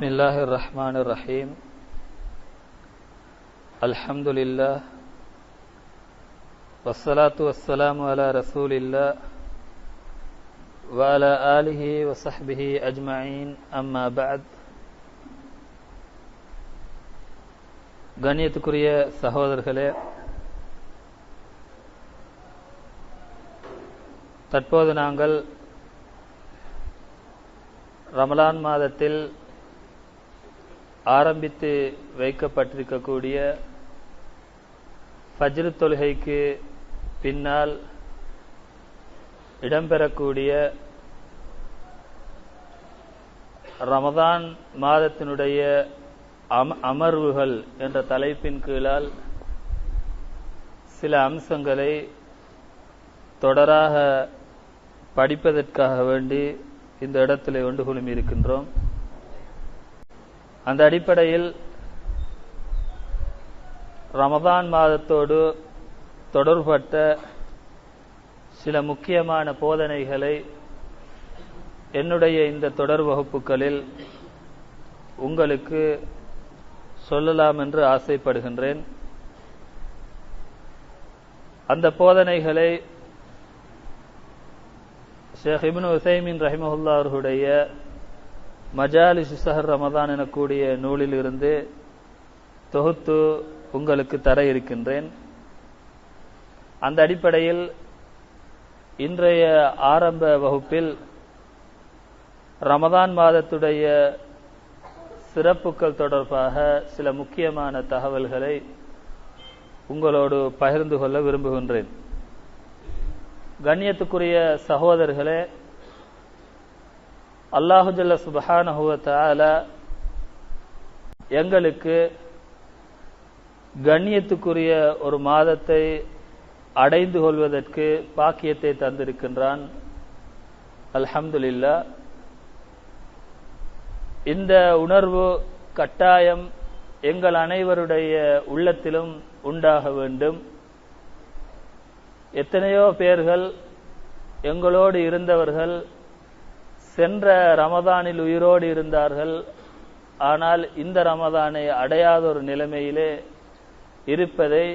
بسم الله الرحمن الرحيم الحمد لله والصلاة والسلام على رسول الله وعلى آله وصحبه أجمعين أما بعد கண்ணியத்துக்குரிய சகோதரர்களே தற்போது நாங்கள் ரமலான் மாதத்தில் ஆரம்பித்து வைக்கப்பட்டிருக்கக்கூடிய ஃபஜ்ரு தொழுகைக்கு பின்னால் இடம்பெறக்கூடிய ரமதான் மாதத்தினுடைய அம அமர்வுகள் என்ற தலைப்பின் கீழால் சில அம்சங்களை தொடராக படிப்பதற்காக வேண்டி இந்த இடத்திலே ஒன்று குழுமி இருக்கின்றோம் அந்த அடிப்படையில் ரமதான் மாதத்தோடு தொடர்பட்ட சில முக்கியமான போதனைகளை என்னுடைய இந்த தொடர் வகுப்புகளில் உங்களுக்கு சொல்லலாம் என்று ஆசைப்படுகின்றேன். அந்த போதனைகளை ஷேக் இபின் உசைமின் ரஹிமஹுல்லா அவர்களுடைய மஜாலி சஹர் ரமதான் எனக்கூடிய நூலில் இருந்து தொகுத்து உங்களுக்கு தர இருக்கின்றேன். அந்த அடிப்படையில் இன்றைய ஆரம்ப வகுப்பில் ரமதான் மாதத்துடைய சிறப்புகள் தொடர்பாக சில முக்கியமான தகவல்களை உங்களோடு பகிர்ந்து கொள்ள விரும்புகின்றேன். கண்ணியத்துக்குரிய சகோதரர்களே அல்லாஹுஜல்ல சுபஹானஹுவத்தால எங்களுக்கு கண்ணியத்துக்குரிய ஒரு மாதத்தை அடைந்து கொள்வதற்கு பாக்கியத்தை தந்திருக்கின்றான். அல்ஹம்துலில்லா இந்த உணர்வு கட்டாயம் எங்கள் அனைவருடைய உள்ளத்திலும் உண்டாக வேண்டும். எத்தனையோ பேர்கள் எங்களோடு இருந்தவர்கள் சென்ற ரமதானில் உயிரோடு இருந்தார்கள். ஆனால் இந்த ரமதானை அடையாத ஒரு நிலைமையிலே இருப்பதை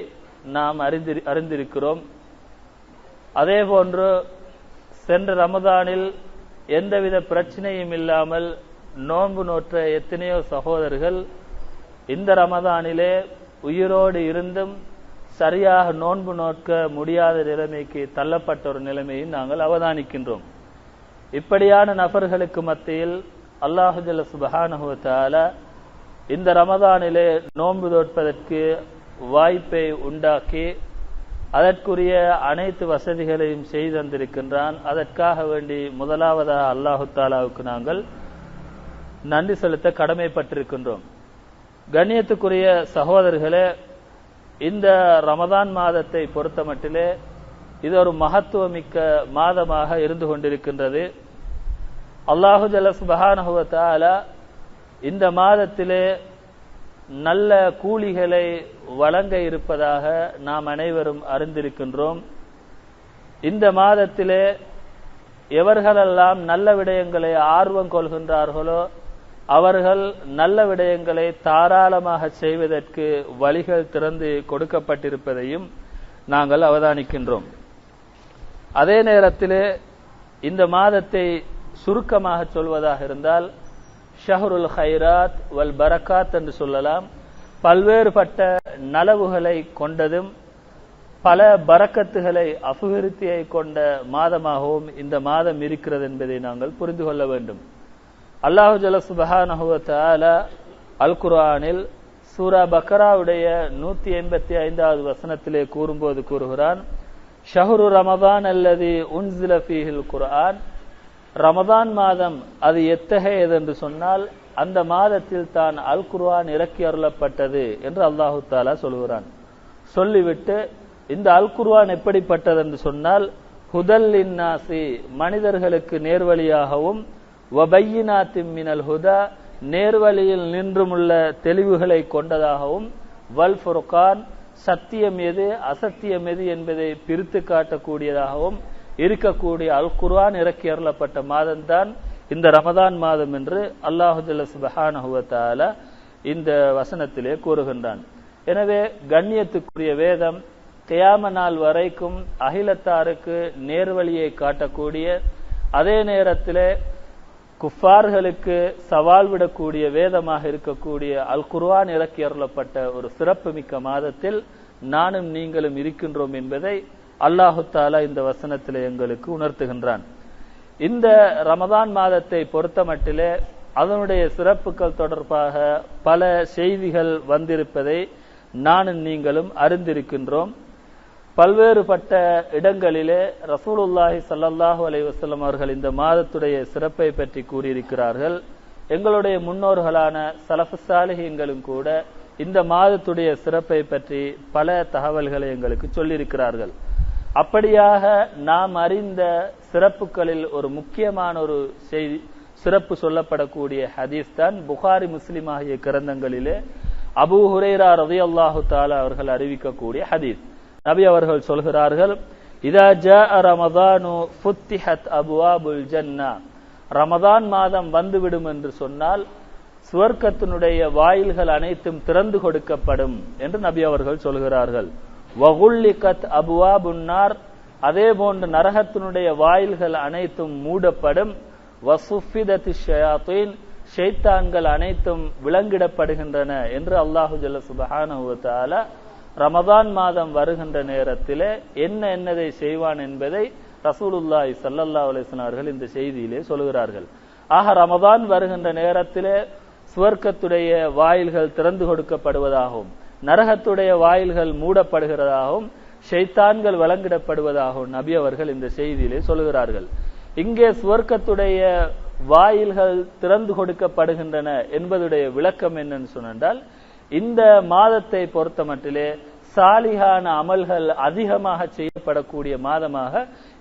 நாம் அறிந்தி அறிந்திருக்கிறோம். அதே போன்று சென்ற ரமதானில் எந்தவித பிரச்சனையும் இல்லாமல் நோன்பு நோற்ற எத்தனையோ சகோதரர்கள் இந்த ரமதானிலே உயிரோடு இருந்தும் சரியாக நோன்பு நோக்க முடியாத நிலைமைக்கு தள்ளப்பட்ட ஒரு நிலைமையை நாங்கள் அவதானிக்கின்றோம். இப்படியான நபர்களுக்கு மத்தியில் அல்லாஹுஜல்ல சுபஹானுவத்தால இந்த ரமதானிலே நோன்பு தோற்பதற்கு வாய்ப்பை உண்டாக்கி அதற்குரிய அனைத்து வசதிகளையும் செய்து தந்திருக்கின்றான். அதற்காக வேண்டி முதலாவதாக அல்லாஹு தாலாவுக்கு நாங்கள் நன்றி செலுத்த கடமைப்பட்டிருக்கின்றோம். கண்ணியத்துக்குரிய சகோதரர்களே இந்த ரமதான் மாதத்தை பொறுத்த மட்டிலே இது ஒரு மகத்துவமிக்க மாதமாக இருந்து கொண்டிருக்கின்றது. அல்லாஹு ஜலசுபஹானஹுவத்தால இந்த மாதத்திலே நல்ல கூலிகளை வழங்க இருப்பதாக நாம் அனைவரும் அறிந்திருக்கின்றோம். இந்த மாதத்திலே எவர்களெல்லாம் நல்ல விடயங்களை ஆர்வம் கொள்கின்றார்களோ அவர்கள் நல்ல விடயங்களை தாராளமாக செய்வதற்கு வழிகள் திறந்து கொடுக்கப்பட்டிருப்பதையும் நாங்கள் அவதானிக்கின்றோம். அதே நேரத்திலே இந்த மாதத்தை சுருக்கமாக சொல்வதாக இருந்தால் ஷஹருல் ஹைராத் வல் பரக்காத் என்று சொல்லலாம். பல்வேறுபட்ட நலவுகளை கொண்டதும் பல பறக்கத்துகளை அபகரித்தியை கொண்ட மாதமாகவும் இந்த மாதம் இருக்கிறது என்பதை நாங்கள் புரிந்து கொள்ள வேண்டும். அல்லாஹு ஜல சுபஹானஹுவத்தால அல் குர்ஆனில் சூரா பக்ராவுடைய நூத்தி எண்பத்தி ஐந்தாவது வசனத்திலே கூறும்போது கூறுகிறான் ஷஹரு ரமதான் அல்லது உன்சில ஃபீஹில் குர்ஆன். ரமதான் மாதம் அது எத்தகையது என்று சொன்னால் அந்த மாதத்தில் தான் அல் குர்ஆன் இறக்கி அருளப்பட்டது என்று அல்லாஹு தாலா சொல்கிறான். சொல்லிவிட்டு இந்த அல் குர்ஆன் எப்படிப்பட்டது என்று சொன்னால் ஹுதல் இன்னாசி மனிதர்களுக்கு நேர்வழியாகவும் வபையினா திம்மினல் ஹுதா நேர்வழியில் நின்றுமுள்ள தெளிவுகளை கொண்டதாகவும் வல் ஃபுர்கான் சத்தியம் எது அசத்தியம் எது என்பதை பிரித்து காட்டக்கூடியதாகவும் இருக்கக்கூடிய அல் குர்ஆன் இறக்கி அருளப்பட்ட மாதம்தான் இந்த ரமதான் மாதம் என்று அல்லாஹுல்ல சுபஹானுவத்தால இந்த வசனத்திலே கூறுகின்றான். எனவே கண்ணியத்துக்குரிய வேதம் கியாம நாள் வரைக்கும் அகிலத்தாருக்கு நேர்வழியை காட்டக்கூடிய அதே நேரத்திலே குஃபார்களுக்கு சவால் விடக்கூடிய வேதமாக இருக்கக்கூடிய அல் குர்வான் இறக்கி அருளப்பட்ட ஒரு சிறப்புமிக்க மாதத்தில் நானும் நீங்களும் இருக்கின்றோம் என்பதை அல்லாஹு தாலா இந்த வசனத்தில் எங்களுக்கு உணர்த்துகின்றான். இந்த ரமதான் மாதத்தை பொறுத்தமட்டிலே அதனுடைய சிறப்புகள் தொடர்பாக பல செய்திகள் வந்திருப்பதை நானும் நீங்களும் அறிந்திருக்கின்றோம். பல்வேறுபட்ட இடங்களிலே ரசூலுல்லாஹி ஸல்லல்லாஹு அலைஹி வஸல்லம் அவர்கள் இந்த மாதத்துடைய சிறப்பை பற்றி கூறியிருக்கிறார்கள். எங்களுடைய முன்னோர்களான சலஃபு கூட இந்த மாதத்துடைய சிறப்பை பற்றி பல தகவல்களை எங்களுக்கு சொல்லியிருக்கிறார்கள். அப்படியாக நாம் அறிந்த சிறப்புகளில் ஒரு முக்கியமான ஒரு செய்தி சிறப்பு சொல்லப்படக்கூடிய ஹதீஸ் தான் புகாரி முஸ்லிம் ஆகிய கிரந்தங்களிலே அபு ஹுரைரா ரலியல்லாஹு தாலா அவர்கள் அறிவிக்கக்கூடிய ஹதீஸ். நபி அவர்கள் சொல்கிறார்கள் இதா ஜா ரமதானு ஃபுத்திஹத் அபுவாபுல் ஜன்னா. ரமதான் மாதம் வந்துவிடும் என்று சொன்னால் சுவர்க்கத்தினுடைய வாயில்கள் அனைத்தும் திறந்து கொடுக்கப்படும் என்று நபி அவர்கள் சொல்கிறார்கள். வகுல்லிகத் அபுவாபுன்னார் அதே போன்று நரகத்தினுடைய வாயில்கள் அனைத்தும் மூடப்படும். வசுஃபிதத் ஷயாத்தீன். ஷைத்தான்கள் அனைத்தும் விலங்கிடப்படுகின்றன என்று அல்லாஹு ஜல்ல சுபஹானஹு ரமதான் மாதம் வருகின்ற நேரத்திலே என்ன என்னதை செய்வான் என்பதை ரசூலுல்லாய் சல்லல்லா அலைஹி அவர்கள் இந்த செய்தியிலே சொல்கிறார்கள். ஆக ரமதான் வருகின்ற நேரத்திலே சுவர்க்கத்துடைய வாயில்கள் திறந்து கொடுக்கப்படுவதாகவும் நரகத்துடைய வாயில்கள் மூடப்படுகிறதாகவும் ஷைத்தான்கள் வழங்கிடப்படுவதாகவும் நபி அவர்கள் இந்த செய்தியிலே சொல்கிறார்கள். இங்கே சுவர்க்கத்துடைய வாயில்கள் திறந்து கொடுக்கப்படுகின்றன என்பதுடைய விளக்கம் என்னன்னு சொன்னால் இந்த மாதத்தை பொறுத்த மட்டிலே சாலிகான அமல்கள் அதிகமாக செய்யப்படக்கூடிய மாதமாக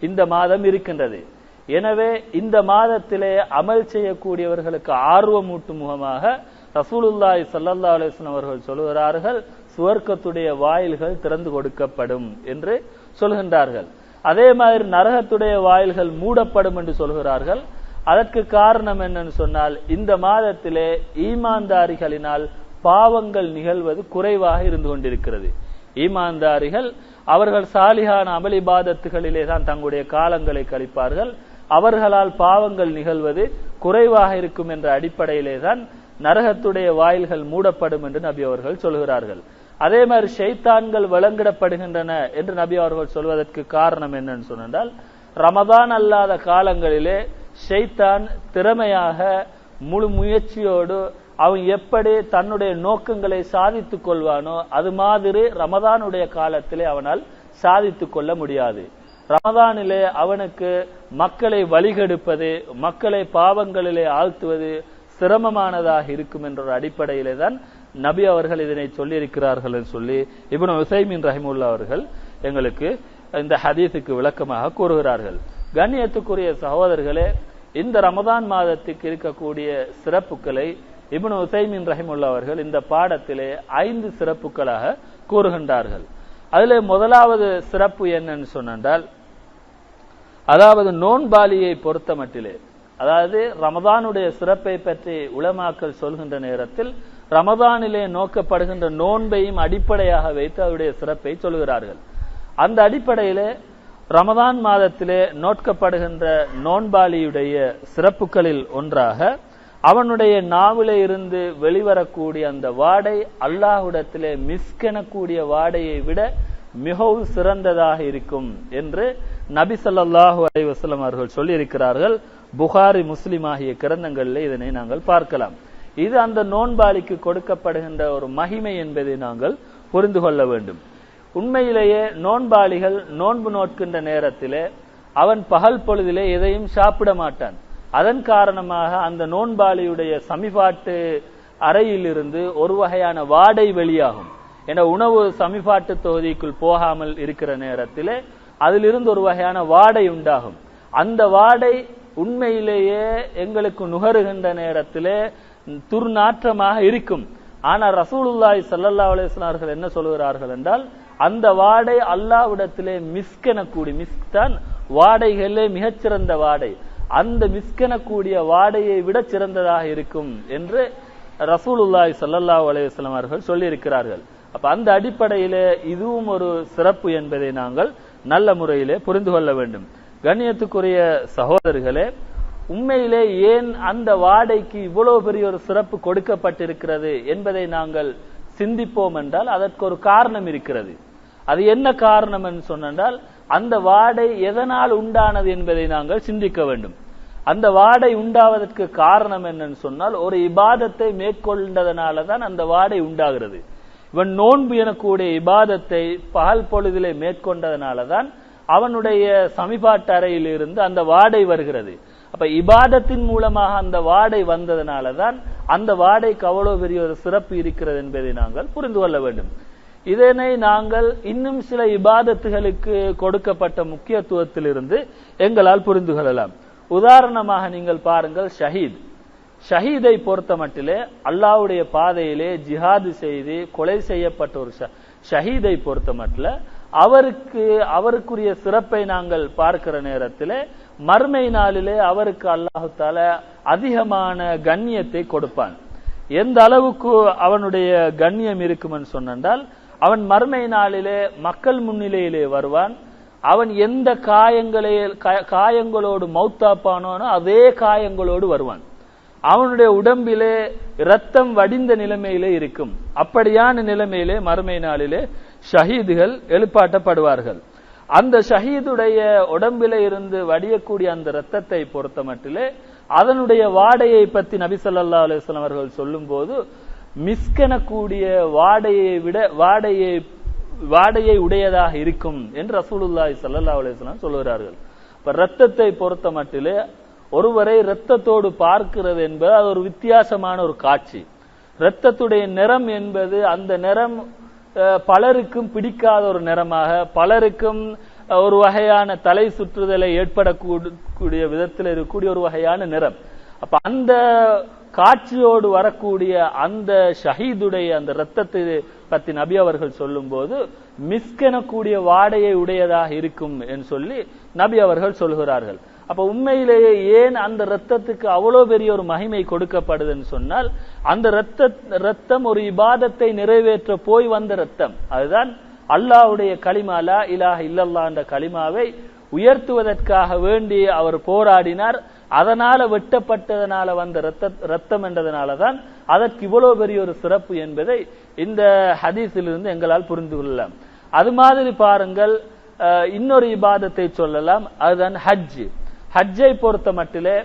இந்த மாதம் இருக்கின்றது. எனவே இந்த மாதத்திலே அமல் செய்யக்கூடியவர்களுக்கு ஆர்வமூட்டும் முகமாக ரசூலுல்லாய் ஸல்லல்லாஹு அலிஸ்லாம் அவர்கள் சொல்கிறார்கள் சுவர்க்கத்துடைய வாயில்கள் திறந்து கொடுக்கப்படும் என்று சொல்கின்றார்கள். அதே மாதிரி நரகத்துடைய வாயில்கள் மூடப்படும் என்று சொல்கிறார்கள். அதற்கு காரணம் என்னன்னு சொன்னால் இந்த மாதத்திலே ஈமான்தாரிகளினால் பாவங்கள் நிகழ்வது குறைவாக இருந்து கொண்டிருக்கிறது. ஈமான்தாரிகள் அவர்கள் சாலிகான அமளிபாதத்துகளிலே தான் தங்களுடைய காலங்களை கழிப்பார்கள். அவர்களால் பாவங்கள் நிகழ்வது குறைவாக இருக்கும் என்ற அடிப்படையிலே தான் நரகத்துடைய வாயில்கள் மூடப்படும் என்று நபி அவர்கள் சொல்கிறார்கள். அதே மாதிரி ஷைத்தான்கள் வழங்கிடப்படுகின்றன என்று நபி அவர்கள் சொல்வதற்கு காரணம் என்னன்னு சொன்னால் ரமதான் அல்லாத காலங்களிலே ஷைத்தான் திறமையாக முழு முயற்சியோடு அவன் எப்படி தன்னுடைய நோக்கங்களை சாதித்துக் கொள்வானோ அது மாதிரி ரமதானுடைய காலத்திலே அவனால் சாதித்துக் கொள்ள முடியாது. ரமதானிலே அவனுக்கு மக்களை வழிகெடுப்பது மக்களை பாவங்களிலே ஆழ்த்துவது சிரமமானதாக இருக்கும் என்ற ஒரு அடிப்படையிலே தான் நபி அவர்கள் இதனை சொல்லியிருக்கிறார்கள் என்று சொல்லி இப்னு உசைமின் ரஹிமுல்லா அவர்கள் எங்களுக்கு இந்த ஹதீஸுக்கு விளக்கமாக கூறுகிறார்கள். கண்ணியத்துக்குரிய சகோதரர்களே இந்த ரமதான் மாதத்துக்கு இருக்கக்கூடிய சிறப்புகளை இப்னு உசைமின் ரஹிமுல்லா அவர்கள் இந்த பாடத்திலே ஐந்து சிறப்புகளாக கூறுகின்றார்கள். அதிலே முதலாவது சிறப்பு என்னன்னு சொன்னால் அதாவது நோன்பாலியை பொறுத்த மட்டிலே அதாவது ரமதானுடைய சிறப்பை பற்றி உளமாக்கல் சொல்கின்ற நேரத்தில் ரமதானிலே நோக்கப்படுகின்ற நோன்பையும் அடிப்படையாக வைத்து அவருடைய சிறப்பை சொல்கிறார்கள். அந்த அடிப்படையிலே ரமதான் மாதத்திலே நோட்கப்படுகின்ற நோன்பாலியுடைய சிறப்புகளில் ஒன்றாக அவனுடைய நாவில இருந்து வெளிவரக்கூடிய அந்த வாடை அல்லாஹுடத்திலே மிஸ்கெனக்கூடிய வாடையை விட மிகவும் சிறந்ததாக இருக்கும் என்று நபி ஸல்லல்லாஹு அலைஹி வஸல்லம் அவர்கள் சொல்லியிருக்கிறார்கள். புகாரி முஸ்லிம் ஆகிய கிரந்தங்களில் இதனை நாங்கள் பார்க்கலாம். இது அந்த நோன்பாளிக்கு கொடுக்கப்படுகின்ற ஒரு மகிமை என்பதை நாங்கள் புரிந்து கொள்ள வேண்டும். உண்மையிலேயே நோன்பாளிகள் நோன்பு நோட்கின்ற நேரத்திலே அவன் பகல் பொழுதிலே எதையும் சாப்பிட மாட்டான். அதன் காரணமாக அந்த நோன்பாளியுடைய சமிபாட்டு அறையிலிருந்து ஒரு வகையான வாடை வெளியாகும். என உணவு சமிபாட்டு தொகுதிக்குள் போகாமல் இருக்கிற நேரத்திலே அதிலிருந்து ஒரு வகையான வாடை உண்டாகும். அந்த வாடை உண்மையிலேயே எங்களுக்கு நுகருகின்ற நேரத்திலே துர்நாற்றமாக இருக்கும். ஆனால் ரசூலுல்லாய் சல்லல்லா அலைஹி என்ன சொல்கிறார்கள் என்றால் அந்த வாடை அல்லாவிடத்திலே மிஸ்கென கூடி மிஸ்க் தான் வாடைகளிலே மிகச்சிறந்த வாடை. அந்த மிஸ்கெனக்கூடிய வாடையை விட சிறந்ததாக இருக்கும் என்று ரசூலுல்லாய் சல்லல்லா அலைஹி அவர்கள் சொல்லியிருக்கிறார்கள். அப்ப அந்த அடிப்படையிலே இதுவும் ஒரு சிறப்பு என்பதை நாங்கள் நல்ல முறையிலே புரிந்து கொள்ள வேண்டும். கண்ணியத்துக்குரிய சகோதரர்களே உண்மையிலே ஏன் அந்த வாடைக்கு இவ்வளவு பெரிய ஒரு சிறப்பு கொடுக்கப்பட்டிருக்கிறது என்பதை நாங்கள் சிந்திப்போம் என்றால் அதற்கு ஒரு காரணம் இருக்கிறது. அது என்ன காரணம் என்று சொன்னால் அந்த வாடை எதனால் உண்டானது என்பதை நாங்கள் சிந்திக்க வேண்டும். அந்த வாடை உண்டாவதற்கு காரணம் என்னன்னு சொன்னால் ஒரு இபாதத்தை மேற்கொண்டதனால தான் அந்த வாடை உண்டாகிறது. இவன் நோன்பு எனக்கூடிய இபாதத்தை பகல் பொழுதிலே மேற்கொண்டதனால தான் அவனுடைய சமிபாட்டு அறையில் இருந்து அந்த வாடை வருகிறது. அப்ப இபாதத்தின் மூலமாக அந்த வாடை வந்ததனால தான் அந்த வாடைக்கு அவ்வளவு பெரிய ஒரு சிறப்பு இருக்கிறது என்பதை நாங்கள் புரிந்து கொள்ள வேண்டும். இதனை நாங்கள் இன்னும் சில இபாதத்துகளுக்கு கொடுக்கப்பட்ட முக்கியத்துவத்திலிருந்து எங்களால் புரிந்து கொள்ளலாம். உதாரணமாக நீங்கள் பாருங்கள் ஷஹீத். ஷஹீதை பொறுத்த மட்டிலே அல்லாவுடைய பாதையிலே ஜிஹாது செய்து கொலை செய்யப்பட்ட ஒரு ஷஹீதை பொறுத்த மட்டில் அவருக்கு அவருக்குரிய சிறப்பை நாங்கள் பார்க்கிற நேரத்திலே மர்மை நாளிலே அவருக்கு அல்லாஹுத்தால அதிகமான கண்ணியத்தை கொடுப்பான். எந்த அளவுக்கு அவனுடைய கண்ணியம் இருக்குமென்னு சொன்னால் அவன் மர்மை நாளிலே மக்கள் முன்னிலையிலே வருவான். அவன் எந்த காயங்களே காயங்களோடு மௌத்தாப்பானோனோ அதே காயங்களோடு வருவான். அவனுடைய உடம்பிலே ரத்தம் வடிந்த நிலைமையிலே இருக்கும். அப்படியான நிலைமையிலே மறுமை நாளிலே ஷஹீதுகள் எழுப்பாட்டப்படுவார்கள். அந்த ஷஹீதுடைய உடம்பிலே இருந்து வடியக்கூடிய அந்த ரத்தத்தை பொறுத்த மட்டிலே அதனுடைய வாடையை பத்தி நபி சொல்லா அலுவலம் அவர்கள் சொல்லும் போது மிஸ்கனக்கூடிய வாடையை விட வாடையை வாடையை உடையதாக இருக்கும் என்று ரசூலுல்லாய் சல்லா அலிஸ்லாம் சொல்லுகிறார்கள். இப்ப ரத்தத்தை பொறுத்த மட்டிலே ஒருவரை ரத்தத்தோடு பார்க்கிறது என்பது அது ஒரு வித்தியாசமான ஒரு காட்சி. ரத்தத்துடைய நிறம் என்பது அந்த நிறம் பலருக்கும் பிடிக்காத ஒரு நிறமாக பலருக்கும் ஒரு வகையான தலை சுற்றுதலை ஏற்படக்கூடிய விதத்தில் இருக்கக்கூடிய ஒரு வகையான நிறம். அப்ப அந்த காட்சியோடு வரக்கூடிய அந்த ஷஹீதுடைய அந்த ரத்தத்தை பத்தி நபி அவர்கள் சொல்லும் போது மிஸ்கெனக்கூடிய வாடையை உடையதாக இருக்கும் என்று சொல்லி நபி அவர்கள் சொல்கிறார்கள். அப்ப உண்மையிலேயே ஏன் அந்த ரத்தத்துக்கு அவ்வளோ பெரிய ஒரு மகிமை கொடுக்கப்படுதுன்னு சொன்னால் அந்த ரத்த ரத்தம் ஒரு இபாதத்தை நிறைவேற்ற போய் வந்த ரத்தம் அதுதான் அல்லாவுடைய களிமாலா இலாக இல்லல்லா என்ற களிமாவை உயர்த்துவதற்காக வேண்டி அவர் போராடினார். அதனால வெட்டப்பட்டதனால வந்த ரத்த ரத்தம் என்றதனால தான் அதற்கு இவ்வளவு பெரிய ஒரு சிறப்பு என்பதை இந்த ஹதீஸிலிருந்து எங்களால் புரிந்து கொள்ளலாம். அது மாதிரி பாருங்கள் இன்னொரு இபாதத்தை சொல்லலாம். அதுதான் ஹஜ் ஹஜ்ஜை பொறுத்த மட்டிலே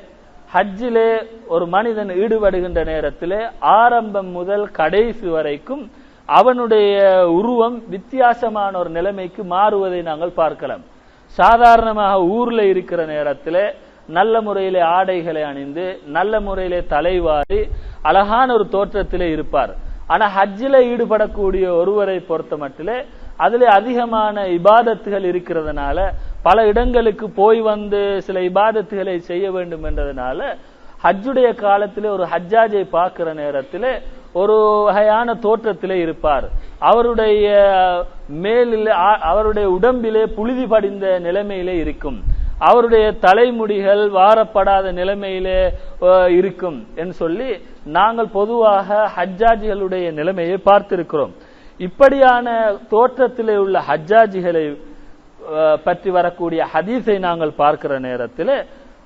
ஹஜ்ஜிலே ஒரு மனிதன் ஈடுபடுகின்ற நேரத்திலே ஆரம்பம் முதல் கடைசி வரைக்கும் அவனுடைய உருவம் வித்தியாசமான ஒரு நிலைமைக்கு மாறுவதை நாங்கள் பார்க்கலாம். சாதாரணமாக ஊர்ல இருக்கிற நேரத்தில் நல்ல முறையிலே ஆடைகளை அணிந்து நல்ல முறையிலே தலைவாரி அழகான ஒரு தோற்றத்திலே இருப்பார். ஆனா ஹஜ்ஜில ஈடுபடக்கூடிய ஒருவரை பொறுத்த மட்டிலே அதுல அதிகமான இபாதத்துகள் இருக்கிறதுனால பல இடங்களுக்கு போய் வந்து சில இபாதத்துகளை செய்ய வேண்டும் என்றதுனால ஹஜ்ஜுடைய காலத்திலே ஒரு ஹஜ்ஜாஜை பார்க்கிற நேரத்திலே ஒரு வகையான தோற்றத்திலே இருப்பார். அவருடைய மேலில் அவருடைய உடம்பிலே புழுதி படிந்த நிலைமையிலே இருக்கும். அவருடைய தலைமுடிகள் வாரப்படாத நிலைமையிலே இருக்கும் என்று சொல்லி நாங்கள் பொதுவாக ஹஜ்ஜாஜிகளுடைய நிலைமையை பார்த்திருக்கிறோம். இப்படியான தோற்றத்திலே உள்ள ஹஜ்ஜாஜிகளை பற்றி வரக்கூடிய ஹதீஸை நாங்கள் பார்க்கிற நேரத்தில்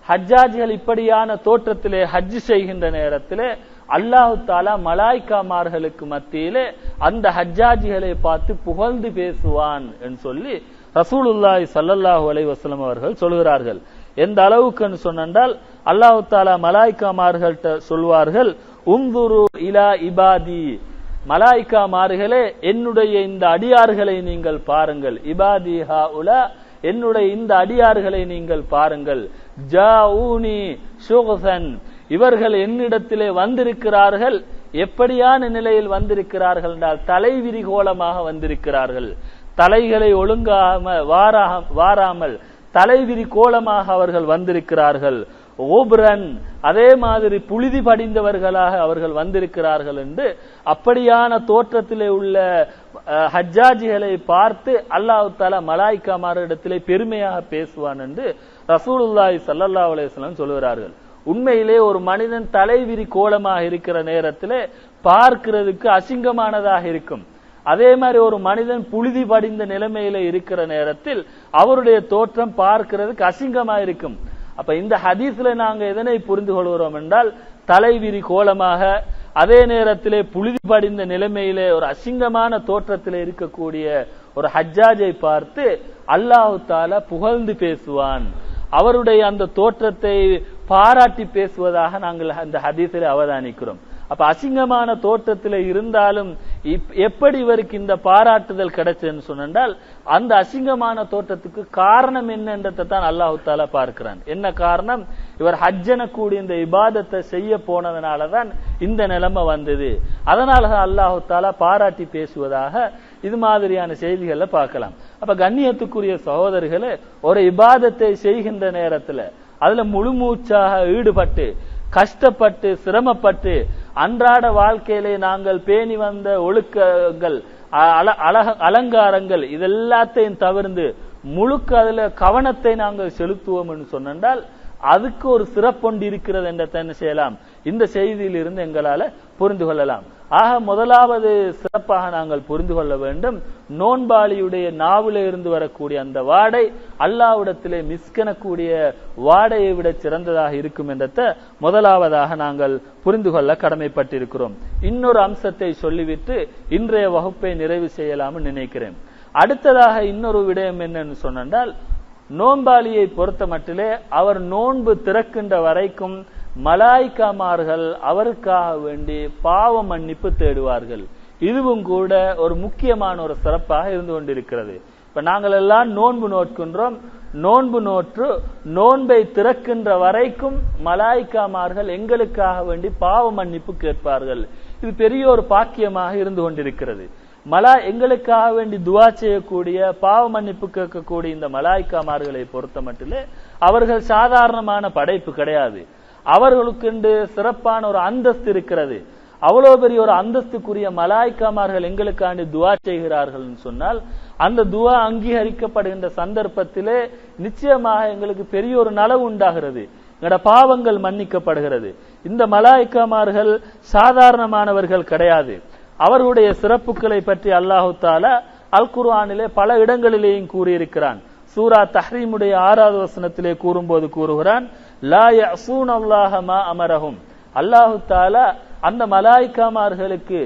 ஹஜ்ஜாஜிகள் இப்படியான தோற்றத்திலே ஹஜ் செய்கின்ற நேரத்திலே அல்லாஹு தாலா மலாய்க்காமார்களுக்கு மத்தியிலே அந்த ஹஜ்ஜாஜிகளை பார்த்து புகழ்ந்து பேசுவான் என்று சொல்லி ரசூலுல்லாய் சல்லல்லாஹு அலை வசலம் அவர்கள் சொல்கிறார்கள். எந்த அளவுக்குன்னு சொன்னால் அல்லாஹு தாலா மலாய்க்காமார்கள்ட்ட சொல்வார்கள் உந்துரு இலா இபாதி. மலாய்க்கா மாறுகளே என்னுடைய இந்த அடியார்களை நீங்கள் பாருங்கள். இபாதி ஹா உலா என்னுடைய இந்த அடியார்களை நீங்கள் பாருங்கள். ஜாஊனி ஷுகசன் இவர்கள் என்னிடத்திலே வந்திருக்கிறார்கள். எப்படியான நிலையில் வந்திருக்கிறார்கள் என்றால் தலை விரிகோலமாக வந்திருக்கிறார்கள். தலைகளை ஒழுங்காம வாராமல் தலைவிரி கோலமாக அவர்கள் வந்திருக்கிறார்கள். ஓபுரன் அதே மாதிரி புழுதி படிந்தவர்களாக அவர்கள் வந்திருக்கிறார்கள் என்று அப்படியான தோற்றத்திலே உள்ள அஹ், ஹஜ்ஜாஜிகளை பார்த்து அல்லாஹ் தாலா மலாய்க்காமாரிடத்திலே பெருமையாக பேசுவான் என்று ரசூலுல்லாஹி சல்லல்லா அலைஹி சொல்லுகிறார்கள். சொல்கிறார்கள் உண்மையிலே ஒரு மனிதன் தலைவிரி கோலமாக இருக்கிற நேரத்திலே பார்க்கிறதுக்கு அசிங்கமானதாக இருக்கும். அதே மாதிரி ஒரு மனிதன் புழுதி படிந்த நிலைமையில இருக்கிற நேரத்தில் அவருடைய தோற்றம் பார்க்கிறதுக்கு அசிங்கமா இருக்கும். அப்ப இந்த ஹதீஸ்ல நாங்க எதனை புரிந்து கொள்கிறோம் என்றால் தலைவிரி கோலமாக அதே நேரத்திலே புழுதி படிந்த நிலைமையிலே ஒரு அசிங்கமான தோற்றத்திலே இருக்கக்கூடிய ஒரு ஹஜ்ஜாஜை பார்த்து அல்லாஹு தாலா புகழ்ந்து பேசுவான். அவருடைய அந்த தோற்றத்தை பாராட்டி பேசுவதாக நாங்கள் அந்த ஹதீஸில் அவதானிக்கிறோம். அப்ப அசிங்கமான தோற்றத்தில் இருந்தாலும் இப்- எப்படி இவருக்கு இந்த பாராட்டுதல் கிடைச்சதுன்னு சொன்னால் அந்த அசிங்கமான தோற்றத்துக்கு காரணம் என்னன்றதை தான் அல்லாஹு தாலா பார்க்கிறான். என்ன காரணம்? இவர் ஹஜ்ஜன கூடி இந்த இபாதத்தை செய்ய போனதுனால தான் இந்த நிலைமை வந்தது. அதனால தான் அல்லாஹு தாலா பாராட்டி பேசுவதாக இது மாதிரியான செய்திகளை பார்க்கலாம். அப்ப கண்ணியத்துக்குரிய சகோதரர்களை ஒரு இபாதத்தை செய்கின்ற நேரத்துல அதுல முழுமூச்சாக ஈடுபட்டு கஷ்டப்பட்டு சிரமப்பட்டு அன்றாட வாழ்க்கையிலே நாங்கள் பேணி வந்த ஒழுக்கங்கள் அ- அல- அழக அலங்காரங்கள் இதெல்லாத்தையும் தவிர்ந்து முழுக்க அதுல கவனத்தை நாங்கள் செலுத்துவோம் என்று சொன்னால் அதுக்கு ஒரு சிறப்பொண்டு இருக்கிறது என்ற என்ன செய்யலாம்? இந்த செய்தியிலிருந்து எங்களால புரிந்து கொள்ளலாம். ஆக முதலாவது சிறப்பாக நாங்கள் புரிந்து கொள்ள வேண்டும். நோன்பாளியுடைய நாவில இருந்து வரக்கூடிய அந்த வாடை அல்லாவிடத்திலே மிஸ்கனக்கூடிய வாடையை விட சிறந்ததாக இருக்கும் என்றத முதலாவதாக நாங்கள் புரிந்து கொள்ள கடமைப்பட்டிருக்கிறோம். இன்னொரு அம்சத்தை சொல்லிவிட்டு இன்றைய வகுப்பை நிறைவு செய்யலாம்னு நினைக்கிறேன். அடுத்ததாக இன்னொரு விடயம் என்னன்னு சொன்னால் நோன்பாளியை பொறுத்த மட்டிலே அவர் நோன்பு திறக்கின்ற வரைக்கும் மலாய்க்காமார்கள் அவருக்காக வேண்டி பாவ மன்னிப்பு தேடுவார்கள். இதுவும் கூட ஒரு முக்கியமான ஒரு சிறப்பாக இருந்து கொண்டிருக்கிறது. இப்ப நாங்கள் எல்லாம் நோன்பு நோட்கின்றோம். நோன்பு நோற்று நோன்பை திறக்கின்ற வரைக்கும் மலாய்க்காமார்கள் எங்களுக்காக வேண்டி பாவ மன்னிப்பு கேட்பார்கள். இது பெரிய ஒரு பாக்கியமாக இருந்து கொண்டிருக்கிறது. மலா எங்களுக்காக வேண்டி துவா செய்யக்கூடிய பாவ மன்னிப்பு கேட்கக்கூடிய இந்த மலாய்க்காமார்களை பொறுத்த மட்டிலே அவர்கள் சாதாரணமான படைப்பு கிடையாது. அவர்களுக்கென்று சிறப்பான ஒரு அந்தஸ்து இருக்கிறது. அவ்வளவு பெரிய ஒரு அந்தஸ்துக்குரிய மலாய்க்காமார்கள் எங்களுக்காண்டி துவா செய்கிறார்கள் சொன்னால் அந்த துவா அங்கீகரிக்கப்படுகின்ற சந்தர்ப்பத்திலே நிச்சயமாக எங்களுக்கு பெரிய ஒரு நலவு உண்டாகிறது. எங்களோட பாவங்கள் மன்னிக்கப்படுகிறது. இந்த மலாய்க்காமார்கள் சாதாரணமானவர்கள் கிடையாது. அவர்களுடைய சிறப்புகளை பற்றி அல்லாஹு தாலா அல் குர்ஆனிலே பல இடங்களிலேயும் கூறியிருக்கிறான். சூரா தஹ்ரீமுடைய ஆறாவது வசனத்திலே கூறும்போது கூறுகிறான் லா யஸூன அல்லாஹமா அமரஹும். அல்லாஹு தாலா அந்த மலாய்க்காமார்களுக்கு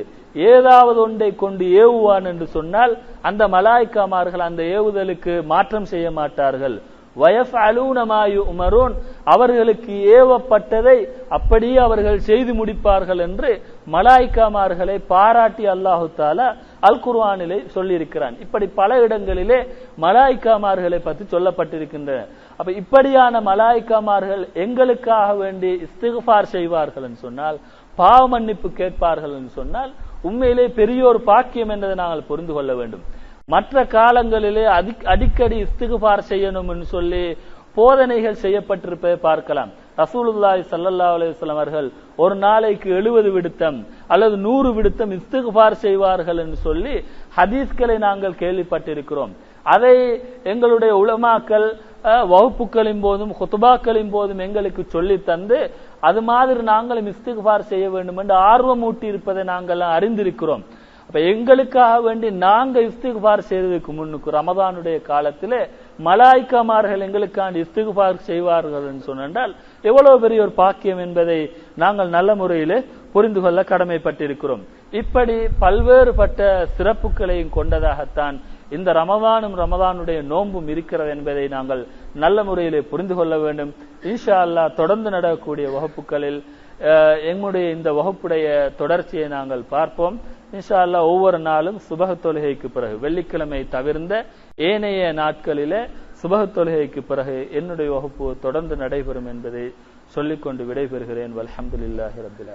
ஏதாவது ஒன்றை கொண்டு ஏவுவான் என்று சொன்னால் அந்த மலாய்க்காமார்கள் அந்த ஏவுதலுக்கு மாற்றம் செய்ய மாட்டார்கள். வயஃப் அலூனமாயு உமரோன் அவர்களுக்கு ஏவப்பட்டதை அப்படியே அவர்கள் செய்து முடிப்பார்கள் என்று மலாய்க்காமார்களை பாராட்டி அல்லாஹு தாலா அல் குர்வானிலே சொல்லியிருக்கிறான். இப்படி பல இடங்களிலே மலாய்க்காமார்களை பற்றி சொல்லப்பட்டிருக்கின்றன. அப்ப இப்படியான மலாய்க்காமார்கள் எங்களுக்காக வேண்டி இஸ்திகார் செய்வார்கள் என்று சொன்னால் பாவ மன்னிப்பு கேட்பார்கள் என்று சொன்னால் உண்மையிலே பெரிய ஒரு பாக்கியம் என்பதை நாங்கள் புரிந்து கொள்ள வேண்டும். மற்ற காலங்களிலே அடிக்கடி இஸ்திகார் செய்யணும் என்று சொல்லி போதனைகள் செய்யப்பட்டிருப்பதை பார்க்கலாம். ரசூலுல்லாய் சல்லல்லா அலுவலம் அவர்கள் ஒரு நாளைக்கு எழுபது விடுத்தம் அல்லது நூறு விடுத்தம் இஸ்திகார் செய்வார்கள் என்று சொல்லி ஹதீஸ்களை நாங்கள் கேள்விப்பட்டிருக்கிறோம். அதை எங்களுடைய உளமாக்கல் வகுப்புகளின் போதும் ஹுத்துபாக்களின் போதும் எங்களுக்கு சொல்லி தந்து அது மாதிரி நாங்களும் இஸ்திகார் செய்ய வேண்டும் என்று ஆர்வம் ஊட்டி இருப்பதை நாங்கள் அறிந்திருக்கிறோம். அப்ப எங்களுக்காக வேண்டி நாங்க இஸ்திகுபார் செய்வதற்கு முன்னுக்கு ரமதானுடைய காலத்திலே மலாய்க்கமார்கள் எங்களுக்காண்டி இஸ்திகுபார் செய்வார்கள் என்று சொன்னால் எவ்வளவு பெரிய ஒரு பாக்கியம் என்பதை நாங்கள் நல்ல முறையில் புரிந்து கொள்ள கடமைப்பட்டிருக்கிறோம். இப்படி பல்வேறுபட்ட சிறப்புகளையும் கொண்டதாகத்தான் இந்த ரமதானும் ரமதானுடைய நோன்பும் இருக்கிறது என்பதை நாங்கள் நல்ல முறையிலே புரிந்து கொள்ள வேண்டும். இன்ஷா அல்லாஹ் தொடர்ந்து நடக்கக்கூடிய வகுப்புகளில் எங்களுடைய இந்த வகுப்புடைய தொடர்ச்சியை நாங்கள் பார்ப்போம். இன்ஷா அல்லாஹ் ஒவ்வொரு நாளும் சுபக தொழுகைக்கு பிறகு வெள்ளிக்கிழமை தவிர்ந்த ஏனைய நாட்களிலே சுபக தொழுகைக்கு பிறகு என்னுடைய வகுப்பு தொடர்ந்து நடைபெறும் என்பதை சொல்லிக்கொண்டு விடைபெறுகிறேன். அலமதுல்லாஹி ரப்பில்